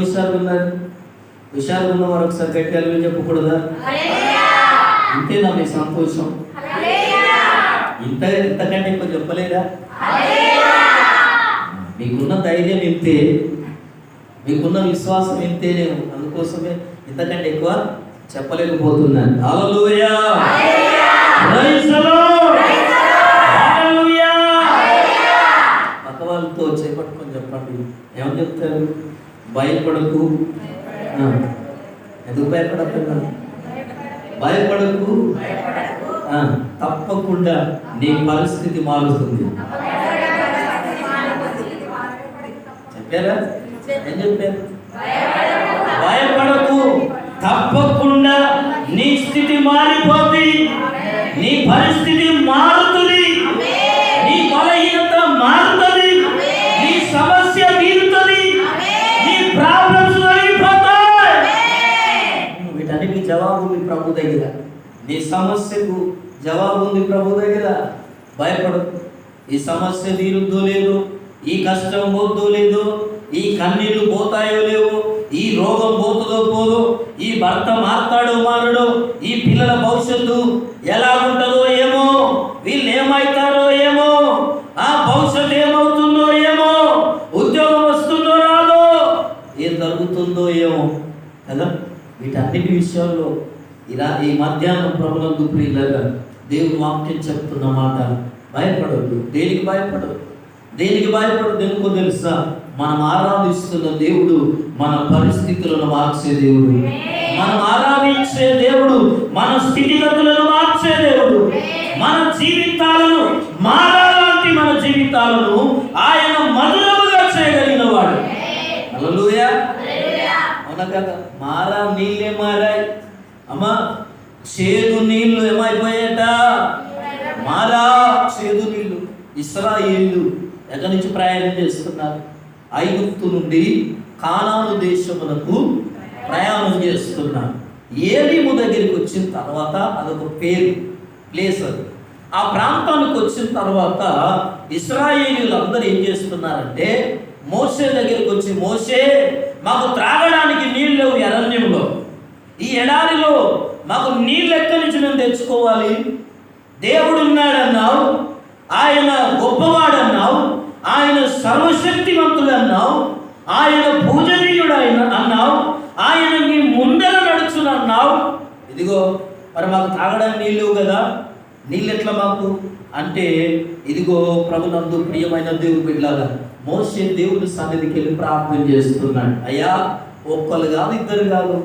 హుషారుగా ఉన్నారు హుషారుగా ఉన్న వారు ఒకసారి గట్టిగా చెప్పకూడదా? ఇంతేనా మీ సంతోషం? ఇంత ఇంతకంటే ఎక్కువ చెప్పలేదా? మీకున్న ధైర్యం ఇంతే. మీకున్న విశ్వాసం ఇంతేనేమో అందుకోసమే ఇంతకంటే ఎక్కువ చెప్పలేకపోతున్నాను. భయపడకు. ఎందుకు భయపడకుండా భయపడకు. తప్పకుండా నీ పరిస్థితి మారుతుంది. చెప్పారా? ఏం చెప్పారు? సమస్యకు జవాబు ఉంది ప్రభు దగ్గర. భయపడదు ఈ సమస్య తీరుద్దో లేదో ఈ కష్టం పోద్దో లేదో ఈ కన్నీళ్ళు పోతాయో లేవో ఈ రోగం పోతుందో పోదో ఈ భర్త మారుతాడో మారడో ఈ పిల్లల భవిష్యత్తు ఎలా ఉంటుందో ఏమో వీళ్ళు ఏమవుతారో ఏమో ఆ భవిష్యత్తు ఏమవుతుందో ఏమో ఉద్యోగం వస్తుందో రాదో ఏం జరుగుతుందో ఏమో కదా? వీటన్నిటి విషయాల్లో ఇలా ఈ మధ్యాహ్నం ప్రభునందు ప్రియులగా దేవుని వాక్యం చెప్తున్న మాట భయపడద్దు. దేనికి భయపడదు దేనికి భయపడదు ఎందుకో తెలుసా? మనం ఆరాధిస్తున్న దేవుడు మన పరిస్థితులను మార్చే దేవుడు. మనం ఆరాధించే దేవుడు మన స్థితిగతులను మార్చే దేవుడు. మన జీవితాలను మారాలంటి మన జీవితాలను ఆయన మధురముగా చేయగలిగిన వాడు. హల్లెలూయా. అవునా కదా? మారా నీళ్ళే మారాయి. అమ్మా చేదు నీళ్ళు ఏమైపోయాట మారా చేదు నీళ్ళు. ఇస్రాయేళ్ళు ఎక్కడి నుంచి ప్రయాణం చేస్తున్నారు? ఐగుప్తు నుండి కానాను దేశమునకు ప్రయాణం చేస్తున్నారు. ఏలీము దగ్గరికి వచ్చిన తర్వాత అదొక పేరు ప్లేస్ అది. ఆ ప్రాంతానికి వచ్చిన తర్వాత ఇస్రాయేలీలు అందరూ ఏం చేస్తున్నారంటే మోసే దగ్గరికి వచ్చి మోసే మాకు త్రాగడానికి నీళ్ళు లేవు అరణ్యంలో. ఈ ఎడారిలో మాకు నీళ్ళు ఎక్కడి నుంచి మేము తెచ్చుకోవాలి? దేవుడు ఉన్నాడన్నావు ఆయన గొప్పవాడన్నావు ఆయన సర్వశక్తివంతుడు అన్నావు ఆయన పూజనీయుడు ఆయన అన్నావు ఆయన మీ ముందర నడుచునన్నావు. ఇదిగో మరి మాకు తాగడానికి నీళ్ళు కదా? నీళ్ళు ఎట్లా మాకు? అంటే ఇదిగో ప్రభునందు ప్రియమైన దేవుడు బిడ్డలాగా మోసే దేవుడి సన్నిధికి వెళ్ళి ప్రార్థన చేస్తున్నాడు. అయ్యా ఒక్కరు కాదు ఇద్దరు కాదు.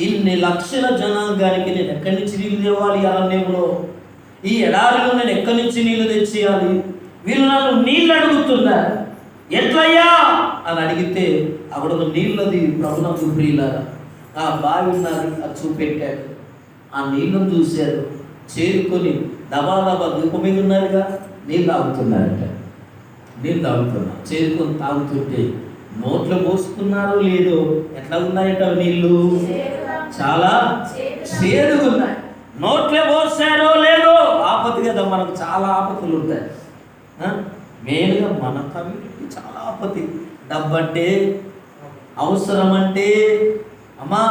ఇన్ని లక్షల జనాంగానికి నేను ఎక్కడి నుంచి నీళ్ళు తేవాలి? అరణ్యంలో ఈ ఎడారిలో నేను ఎక్కడి నుంచి నీళ్ళు తెచ్చేయాలి? వీళ్ళు నన్ను నీళ్ళు అడుగుతున్నారు. ఎట్లయ్యా? అని అడిగితే అక్కడ ఒక నీళ్ళది ప్రభునందు ప్రియులారా ఆ బావి ఉన్నది అది చూపెట్టాడు ఆ నీళ్ళను చూశారు. చేరుకొని దబా దబా మీద ఉన్నారుగా? నీళ్ళు తాగుతున్నారట. నీళ్ళు తాగుతున్నారు. చేరుకొని తాగుతుంటే నోట్లో పోసుకున్నారో లేదో ఎట్లా ఉన్నాయట నీళ్ళు? చాలా చేదుగున్నాయి నోట్లో పోసారో లేదో? ఆపత్తి కదా మనకు చాలా ఆపత్తులు ఉంటాయి. మెయిన్గా మన కమ్యూనిటీ చాలా ఆపత్తి డబ్బంటే అవసరం అంటే అమ్మా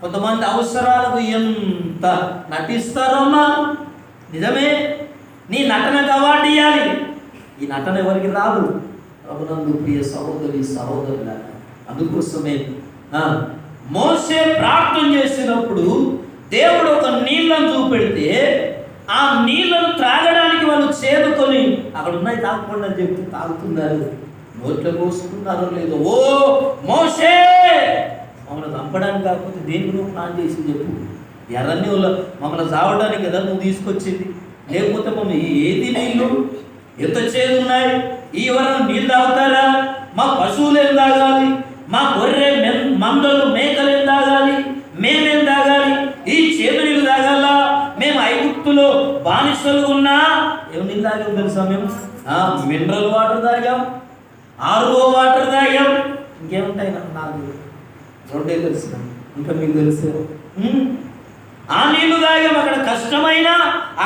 కొంతమంది అవసరాలకు ఎంత నటిస్తారమ్మా? నిజమే నీ నటనకు అవార్డు ఇవ్వాలి ఈ నటన ఎవరికి రాదు? ప్రభునందు ప్రియ సహోదరి సహోదరుల అందుకోసమే మోసే ప్రార్థన చేసినప్పుడు దేవుడు ఒక నీళ్ళను చూపెడితే ఆ నీళ్ళను త్రాగడానికి వాళ్ళు చేదుకొని అక్కడ ఉన్నాయి తాగకుండా అని చెప్పి తాగుతున్నారు. నోట్లో మోసుకున్నారో లేదో? ఓ మోసే మమ్మల్ని చంపడానికి కాకపోతే దేని నువ్వు ప్లాన్ చేసి చెప్పు. ఎర్రన్యూలో మమ్మల్ని చావడానికి కదా నువ్వు తీసుకొచ్చింది. లేకపోతే మమ్మల్ని ఏది నీళ్ళు? ఎంత చేదు ఉన్నాయి? ఈ వరం నీళ్ళు తాగుతారా? మా పశువులు ఏం తాగాలి? మా గొర్రె మందలు మేకలు ఏం తాగాలి? మేమేం తాగాలి? ఈ చేదు నీళ్ళు తాగాల? మేము ఐగుప్తులో బానిసలు ఉన్నా? ఏం నీళ్ళు తాగాం తెలుసా మేము? మినరల్ వాటర్ తాగాం. ఆర్ఓ వాటర్ తాగాం. ఇంకేముంటాయి నాకు రెండే తెలుసు ఇంకా మీకు తెలుసు ఆ నీళ్ళు తాగాం. అక్కడ కష్టమైనా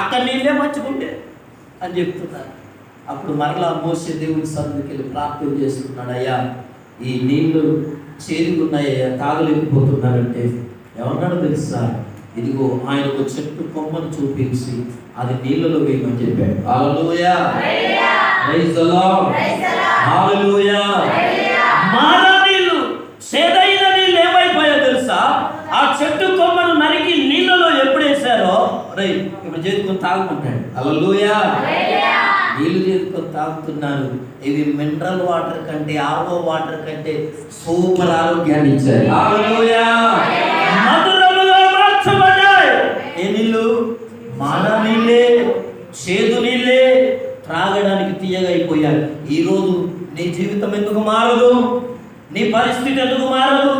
అక్కడ నీళ్ళే మంచుకుంటే అని చెప్తున్నారు. అప్పుడు మరలా మోసే దేవుని సన్నిధికి వెళ్ళి ప్రార్థన చేస్తున్నాడు అయ్యా ఈ నీళ్ళు చేరుకున్నాయి తాగలేకపోతున్నారంటే ఏమన్నాడు తెలుసా? ఇదిగో ఆయన ఒక చెట్టు కొమ్మను చూపించి అది నీళ్ళలో వేయమని చెప్పాడు. Hallelujah. Praise the lord hallelujah. Marah నీళ్ళు సేదైన నీళ్ళు ఏమైపోయా తెలుసా? ఆ చెట్టు కొమ్మను నరికి నీళ్ళలో ఎప్పుడు వేశారో? రై ఇప్పుడు చేతుకొని తాగమంటాడు. హల్లెలూయా. నీళ్ళు చేసుకొని తాగుతున్నారు. ఇవి మినరల్ వాటర్ కంటే ఆర్ఓ వాటర్ కంటే సూపర్ ఆరోగ్యాన్ని ఇచ్చాయి. ఏ నీళ్ళు మాన నీళ్ళే చేదు నీళ్ళే త్రాగడానికి తీయగా అయిపోయాయి ఈరోజు నీ జీవితం ఎందుకు మారదు? నీ పరిస్థితి ఎందుకు మారదు?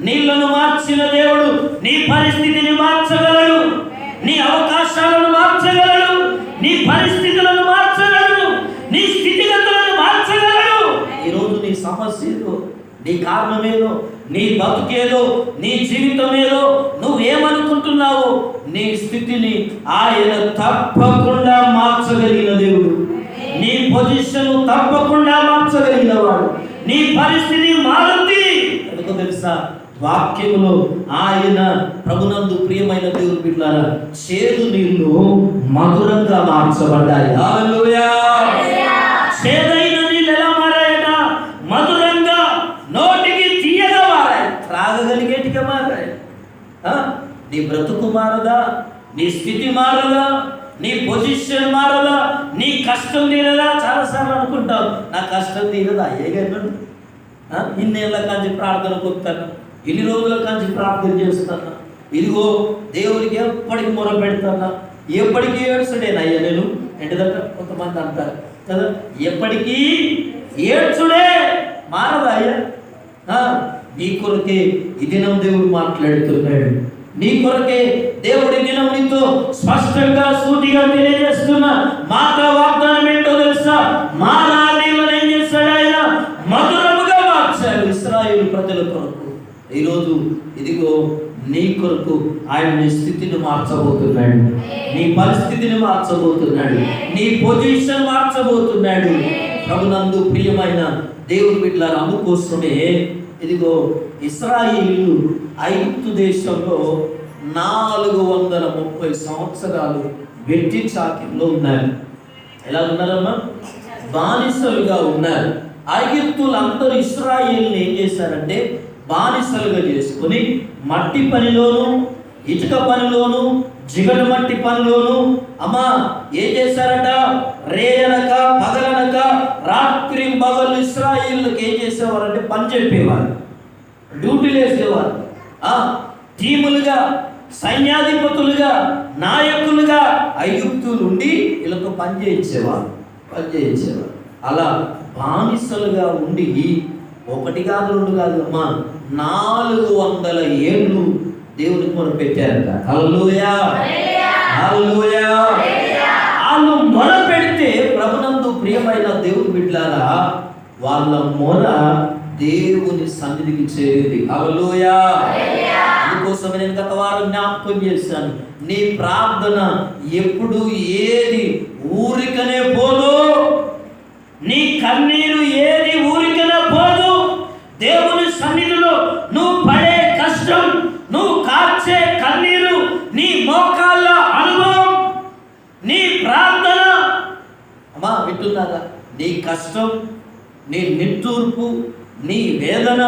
నీళ్ళను మార్చిన దేవుడు నీ పరిస్థితిని మార్చగలడు. నీ అవకాశాలను మార్చగలడు. నీ పరిస్థితులను నీ సమస్య ఏదో నీ కారణం ఏదో నీ బతుకేదో నీ జీవితం ఏదో నువ్వేమనుకుంటున్నావు నీ స్థితిని ఆయన తప్పకుండా మార్చగలిగిన దేవుడు. నీ పొజిషన్ తప్పకుండా మార్చగలిగిన వాడు. నీ పరిస్థితి మారుంది ఎందుకో తెలుసా? వాక్యములో ఆయన ప్రభునందు ప్రియమైన దేవుడు బిడ్డారా చేదు నీళ్ళు మధురంగా మార్చబడ్డాయి హల్లెలూయా చేదైన నీళ్ళు ఎలా మారాయట మధురంగా నోటికి తీయగా మారాయి త్రాగగలిగేటిగా మారాయి ఆ? నీ బ్రతుకు మారదా నీ స్థితి మారదా నీ పొజిషన్ మారదా నీ కష్టం తీరదా? చాలాసార్లు అనుకుంటావు నా కష్టం తీరదా? ఏగన్నాడు ఇన్నేళ్ళ కాంచి ప్రార్థన కొత్తాను ఇన్ని రోజుల కాంచి ప్రార్థన చేస్తాను. ఇదిగో దేవుడికి ఎప్పటికి మొర పెడతానా. ఎప్పటికీ ఏడుచుడేనయ్యా నేను ఎంటదట కొంతమంది అంటారు. కదా ఎప్పటికీ ఏడ్చుడే మారదా అయ్యా? ఆ, నీ కొరకే ఈ దినం దేవుడు మాట్లాడుతున్నాడు. నీ కొరకే దేవుడి దినం నీతో స్పష్టంగా సూటిగా తెలియజేస్తున్న మాట వాగ్దానం ఏంటో తెలుసా? మారా దేవుడు ఏం చేశాడు ఆయన? మధురముగా మార్చాడు ఇస్రాయేల్ ప్రజల కొరకు. ఈరోజు ఇదిగో నీ కొరకు ఆయన నీ స్థితిని మార్చబోతున్నాడు. నీ పరిస్థితిని మార్చబోతున్నాడు. నీ పొజిషన్ మార్చబోతున్నాడు. ప్రభునందు ప్రియమైన దేవుడి బిడ్డల అందుకోసమే ఇదిగో ఇస్రాయిలు ఐగుప్తు దేశంలో నాలుగు వందల ముప్పై సంవత్సరాలు వెట్టి చాకిల్లో ఉన్నారు. ఎలా ఉన్నారమ్మా? బానిసలుగా ఉన్నారు. ఐగుప్తులు అందరూ ఇస్రాయిల్ని ఏం చేశారంటే బానిసలుగా చేసుకొని మట్టి పనిలోను ఇటుక పనిలోను జిగట మట్టి పనిలోను అమ్మా ఏం చేశారట? రేయనక పగలనక రాత్రి పగలు ఇస్రాయిల్కి ఏం చేసేవారంటే పని చెప్పేవారు. డ్యూటీలు వేసేవారు టీములుగా సైన్యాధిపతులుగా నాయకులుగా ఐగుప్తులు ఉండి వీళ్ళతో పనిచేయించేవారు పనిచేయించేవారు అలా బానిసలుగా ఉండి ఒకటి కాదు రెండు కాదు అమ్మా నాలుగు వందల ఏళ్ళు దేవునికి మనం పెట్టారట. హల్లెలూయా! హల్లెలూయా! వాళ్ళు మొర పెడితే ప్రభునందు ప్రియమైన దేవుని బిడ్డారా వాళ్ళ మొర దేవుని సన్నిధికి చేరింది. హల్లెలూయా అందుకోసమే నేను గత వారం జ్ఞాపకం చేశాను. నీ ప్రార్థన ఎప్పుడు ఏది ఊరికనే పోదు. నీ కన్నీరు ఏది ఊరికనే పోదు. దేవుని సన్నిధిలో నువ్వు పడే కష్టం నువ్వు కార్చే కన్నీరు నీ మోకాళ్ళ అనుభవం నీ ప్రార్థన. అమ్మా వింటున్నారా? నీ కష్టం నీ నిట్టూర్పు నీ వేదన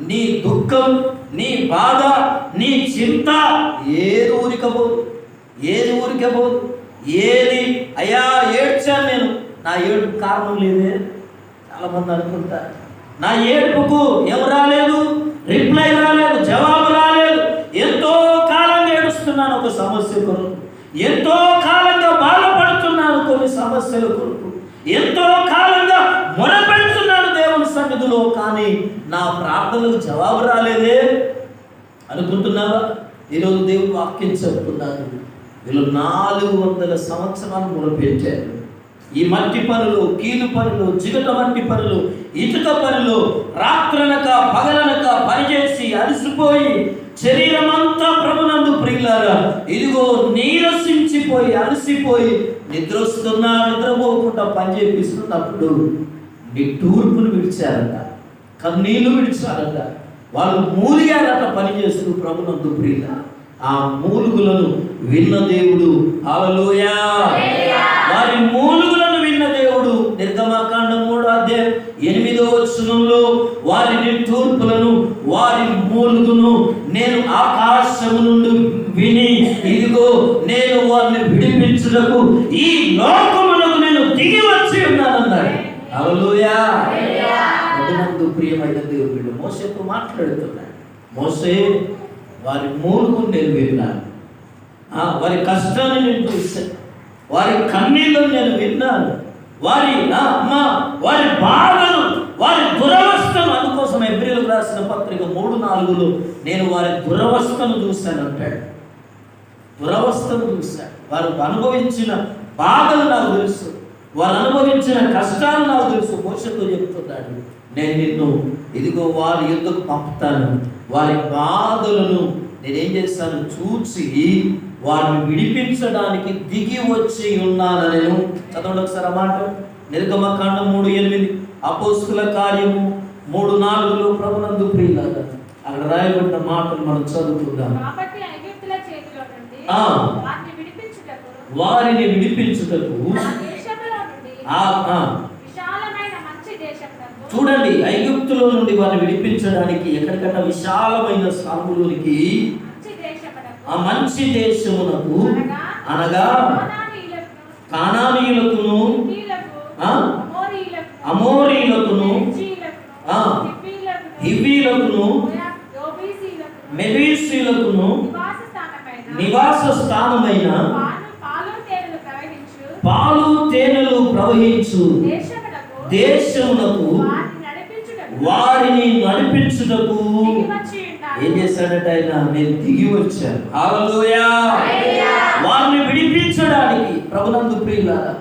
నీ దుఃఖం నీ బాధ నీ చింత ఏది ఊరికపోదు ఏది ఊరికపోదు ఏది? అయ్యా ఏడ్చాను నేను. నా ఏడుపు కారణం లేదే చాలామంది అనుకుంటారు. నా ఏడుపుకు ఎవరు రాలేదు? రిప్లై రాలేదు జవాబు రాలేదు. ఎంతో కాలంగా ఏడుస్తున్నాను ఒక సమస్య కొరకు. ఎంతో కాలంగా బాధపడుతున్నాను కొన్ని సమస్యల కొరకు. ఎంతో కాలంగా మొరపెడుతున్నాను సన్నిధిలో కానీ నా ప్రార్థనలకు జవాబు రాలేదే? అనుకుంటున్నావా? ఈరోజు దేవుడు వాక్యం చెప్తున్నాను వీళ్ళు నాలుగు వందల సంవత్సరాలు మొరపెట్టారు ఈ మట్టి పనులు కీలు పనులు జిగట మట్టి పనులు ఇటుక పనులు రాత్రనక పగలనక పనిచేసి అలసిపోయి శరీరం అంతా ప్రభునందు ప్రియులారా ఇదిగో నీరసించిపోయి అలసిపోయి నిద్రొస్తున్నా నిద్రపోకుండా పని చేపిస్తున్నప్పుడు నీ తూర్పును విడిచారట కన్నీళ్ళు విడిచారట. వాళ్ళు మూలిగారట పని చేస్తూ ప్రభునందు ప్రియుల. ఆ మూలుగులను విన్న దేవుడు హల్లెలూయా. వారి మూలుగులను విన్న దేవుడు నిర్గమకాండం మూడో అధ్యాయం ఎనిమిదో వచనంలో వారి నిట్టూర్పులను వారి మూలుగును నేను ఆకాశము నుండి విని ఇదిగో నేను వారిని విడిపించుటకు ఈ లోక నేను దిగి వచ్చి ఉన్నానన్నాడు హల్లెలూయా ప్రభునందు ప్రియమైన దేవుడు మోసేతో మాట్లాడుతున్నాడు. మోసే వారి మూలుగును నేను విన్నాను వారి కష్టాన్ని నేను చూశాను. వారి కన్నీళ్ళను నేను విన్నాను. వారి అమ్మ వారి బాధను వారి దురవస్థను అందుకోసం ఎబ్రిల్ రాసిన పత్రిక మూడు నాలుగులో నేను వారి దురవస్థను చూశాను అంటాడు. దురవస్థను చూశాను. వారు అనుభవించిన బాధలు నాకు తెలుసు. వారు అనుభవించిన కష్టాలు నాకు తెలుసు. మోసతో చెప్తున్నాడు నేను నిన్ను ఇదిగో వారి ఎందుకు పంపుతాను. వారి బాధలను నేనేం చేస్తాను? చూసి వారిని విడిపించడానికి దిగి వచ్చి ఉన్నాను. నేను చదవండి ఒకసారి మాట. నిర్గమకాండం మూడు ఎనిమిది. అపోస్తుల కార్యము మూడు నాలుగులో ప్రభునందు ప్రియులాగా అక్కడ రాయబడిన మాటలు మనం చదువుకుందాం. వారిని విడిపించుటకు చూడండి ఐగుప్తులో నుండి వారిని విడిపించడానికి ఎక్కడికన్నా విశాలమైన దేశమునకు ఆ మంచి దేశమునకు అనగా కానానీయులకు, కానానీయులకును హిత్తీయులకు, ఆ? అమోరీయులకు, అమోరీయులకును పెరిజ్జీయులకు, ఆ. హివ్వీయులకును, హివ్వీలకును మోయా- యోబీసీయులకును, మెరీసీలకును నివాస స్థానమైన నివాస స్థానమైన పాలు- పాలు తేనెలు ప్రవహించు పాలు తేనెలు ప్రవహించు. దేశమునకు దేశమునకు వారిని నడిపించుటకు. ఏం చేశాడంటే ఆయన? నేను దిగి వచ్చాను. హల్లెలూయా వారిని విడిపించడానికి ప్రభునందు ప్రియులారా